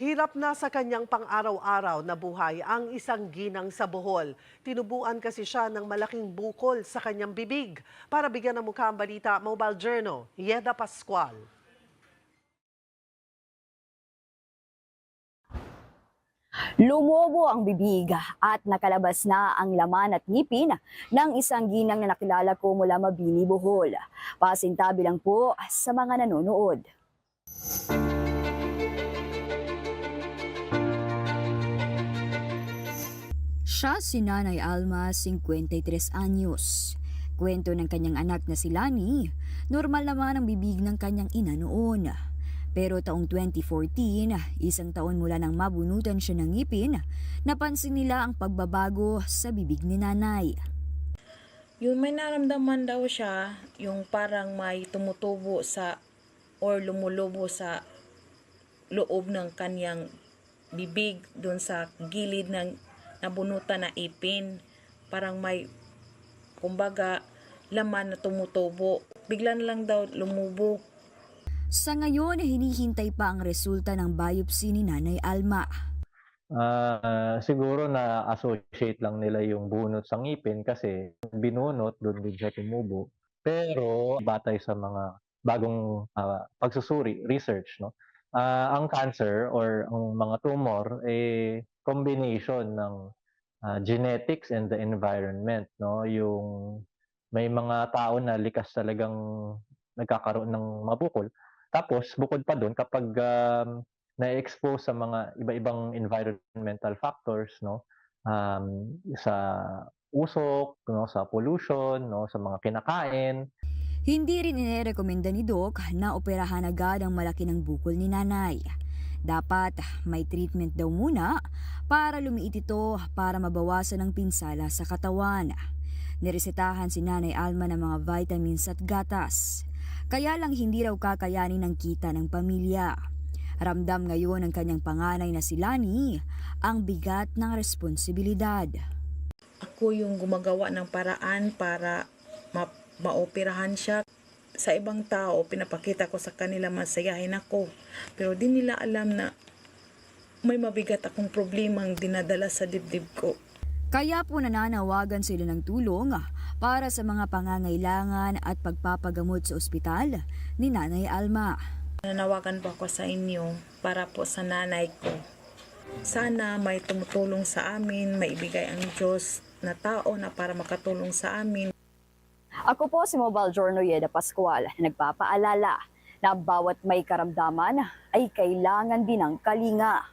Hirap na sa kanyang pang-araw-araw na buhay ang isang ginang sa Bohol. Tinubuan kasi siya ng malaking bukol sa kanyang bibig. Para bigyan ng mukha ang balita, Mobile Journal, Yeda Pascual. Lumobo ang bibig at nakalabas na ang laman at ngipin ng isang ginang na nakilala ko mula Mabini, Bohol. Pasintabi lang po sa mga nanonood. Siya si Nanay Alma, 53 anyos. Kwento ng kanyang anak na si Lani, normal naman ang bibig ng kanyang ina noon. Pero taong 2014, isang taon mula nang mabunutan siya ng ngipin, napansin nila ang pagbabago sa bibig ni nanay. Yung may naramdaman daw siya, yung parang may tumutubo sa or lumulubo sa loob ng kanyang bibig doon sa gilid ng nabunutan na ipin. Parang may, kumbaga, laman na tumutubo. Bigla na lang daw lumubo. Sa ngayon, hinihintay pa ang resulta ng biopsy ni Nanay Alma. Ah, siguro na associate lang nila yung bunot sa ngipin kasi binunot doon din siya tumubo. Pero batay sa mga bagong ah, pagsusuri, research, no? Ah, ang cancer or ang mga tumor eh combination ng ah, genetics and the environment, no? Yung may mga tao na likas talagang nagkakaroon ng mabukol. Tapos bukod pa doon kapag um, na-expose sa mga iba-ibang environmental factors no um, sa usok no sa pollution no sa mga kinakain Hindi rin inirekomenda ni Doc na operahan agad ang malaki ng bukol ni nanay. Dapat may treatment daw muna para lumiit ito para mabawasan ang pinsala sa katawan. Niresetahan si Nanay Alma ng mga vitamins at gatas. Kaya lang hindi raw kakayanin ng kita ng pamilya. Ramdam ngayon ng kanyang panganay na si Lani ang bigat ng responsibilidad. Ako yung gumagawa ng paraan para ma- maoperahan siya. Sa ibang tao, pinapakita ko sa kanila masayahin ako. Pero di nila alam na may mabigat akong problemang dinadala sa dibdib ko. Kaya po nananawagan sila ng tulong para sa mga pangangailangan at pagpapagamot sa ospital ni Nanay Alma. Nanawagan po ako sa inyo para po sa nanay ko. Sana may tumutulong sa amin, maibigay ang Diyos na tao na para makatulong sa amin. Ako po si Mobile Journal Yeda Pascual na nagpapaalala na bawat may karamdaman ay kailangan din ng kalinga.